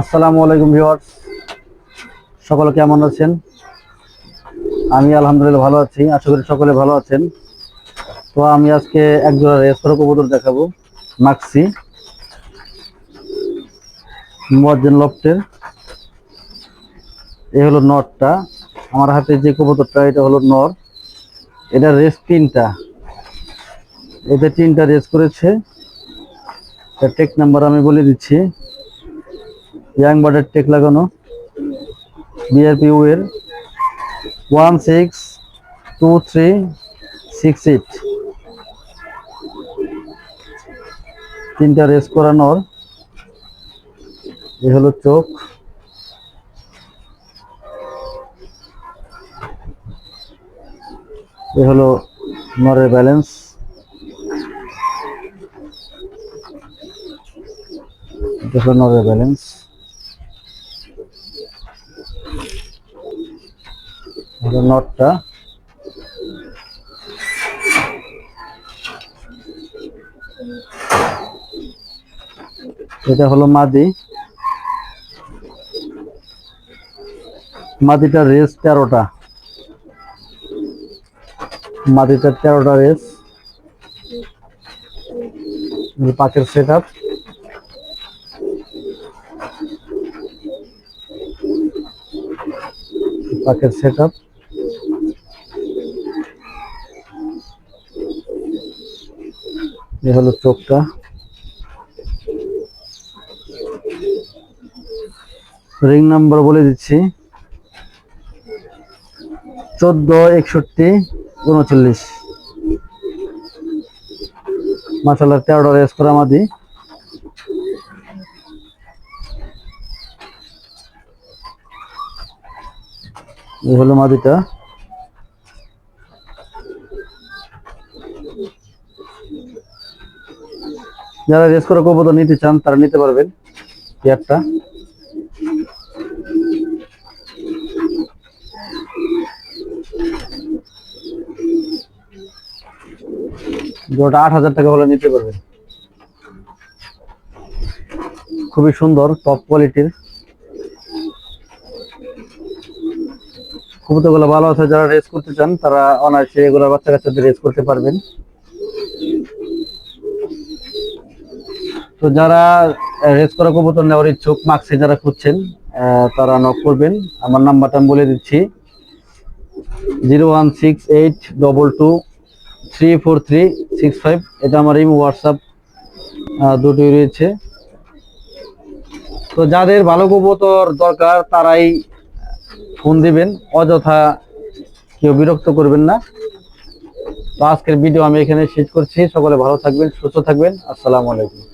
আসসালামু আলাইকুম ভিউয়ার্স। সকলে কেমন আছেন? আমি আলহামদুলিল্লাহ ভালো আছি, আশা করি সকলে ভালো আছেন। তো আমি আজকে এক জোড়া রেস্তোরাঁ কবুতর দেখাবো মাক্সি মোয়াজ্জেন লফটের। এই হলো নটটা। আমার হাতে যে কবুতরটা, এটা হলো নর। এটা রেস তিনটা। এতে তিনটা রেস করেছে। টেক নাম্বার আমি বলে দিচ্ছি। ইয়াং বার্ডের টেক লাগানো বিআরপি এর one six two three six eight. তিনটা রেস করানোর, এ হলো চোখ। এ হলো নরের ব্যালেন্স এটা হলো নরের ব্যালেন্স নটটা এটা হলো মাদি। মাদিটার রেস তেরোটা। মাদিটার তেরোটা রেস। পাখের সেট আপ পাখের সেট আপ এ হলো চোখটা। রিং নাম্বার বলে দিচ্ছি। চোদ্দ, একষট্টি, উনচল্লিশ। মাসাল্লাহ তেরোটা রেস করা মাদি। এই হলো মাদিটা। যারা রেস করে কবুতর নিতে চান, তারা নিতে পারবেন পেয়ারটা। ওটা আট হাজার টাকা হলে নিতে পারবেন। খুবই সুন্দর টপ কোয়ালিটির কবুতরগুলো ভালো আছে, যারা রেস করতে চান, তারা অনায়াসে এগুলো বাচ্চা কাচ্চাদের রেস করতে পারবেন। তো যারা রেস করা কবুতর নেওয়ার ইচ্ছুক মার্কসে যারা খুঁজছেন তারা নক করবেন। আমার নাম্বারটা আমি বলে দিচ্ছি। Zero one six eight double two three four three six five. এটা আমার এই হোয়াটসঅ্যাপ দুটোই রয়েছে। তো যাদের ভালো কবুতর দরকার, তারাই ফোন দিবেন, অযথা কেউ বিরক্ত করবেন না। তো আজকের ভিডিও আমি এখানে শেষ করছি। সকলে ভালো থাকবেন, সুস্থ থাকবেন। আসসালামু আলাইকুম।